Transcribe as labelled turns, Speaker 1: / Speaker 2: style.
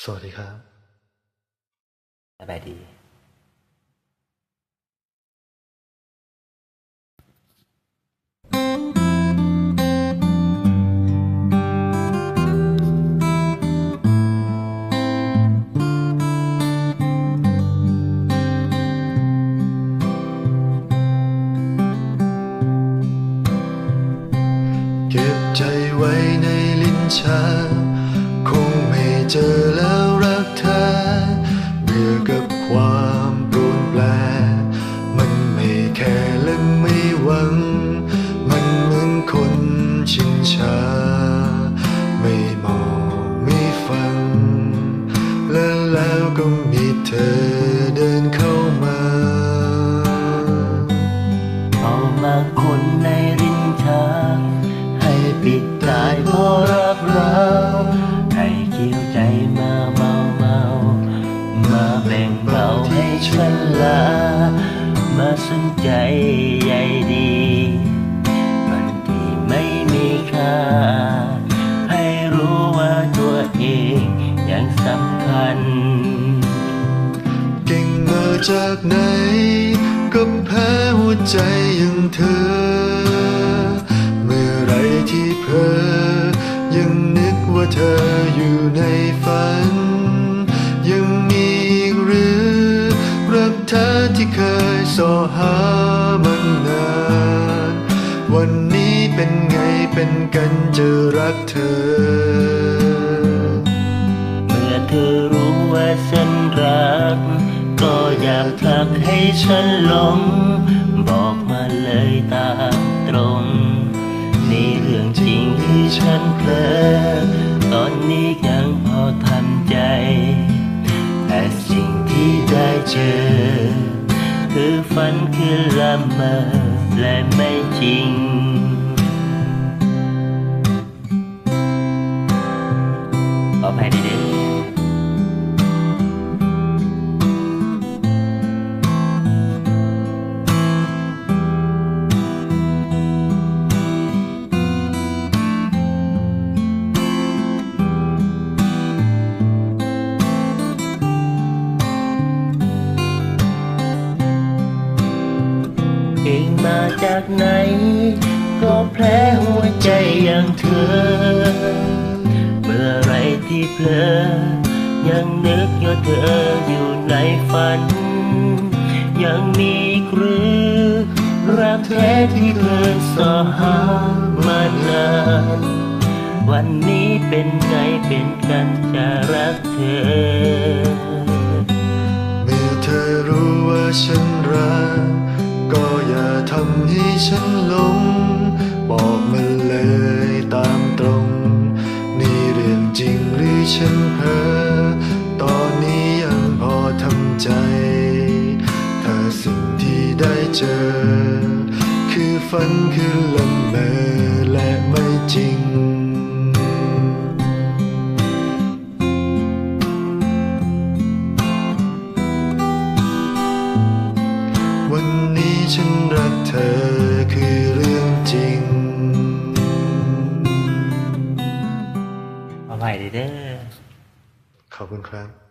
Speaker 1: สวัสดีครับ
Speaker 2: สบายดี
Speaker 1: เก็บใจไว้ในลิ้นชัก คนชินชาไม่มองไม่ฟัง และแล้วก็มีเธอเดินเข้ามา
Speaker 2: เอามาคนในรินทางให้ปิดตายเพราะรักเราให้เกี่ยวใจมาเมาเมามาแบ่งเบาให้ฉันลา มาสนใจใยดี เก่
Speaker 1: งมาจากไหน ก็แพ้หัวใจอย่างเธอ เมื่อไรที่เพอยังนึกว่าเธออยู่ในฝัน ยังมีอีกหรือรักแท้ที่เคยสอหามันนานวันนี้เป็นไงเป็นกันจะรักเธอ
Speaker 2: ก ก็อยากผลักให้ฉันหลง บอกมาเลยตามตรง นี่เรื่องจริงที่ฉันเพลอตอนนี้ยังพอทำใจ แต่สิ่งที่ได้เจอ คือฝันคือละเมอและไม่จริง มาจากไหน ก็แผลหัวใจอย่างเธอ เมื่อไรที่เพลอ ยังนึกว่าเธออยู่ในฝัน ยังมีอีกหรือรักแท้ที่เคยสอหามานาน วันนี้เป็นไงเป็นกันจะรักเธอ
Speaker 1: เจอ คือฝันคือละเมอและไม่จริง วันนี้ฉันรักเธอคือเรื่องจริง
Speaker 2: ขออภัยดีเด้อ
Speaker 1: ขอบคุณครับ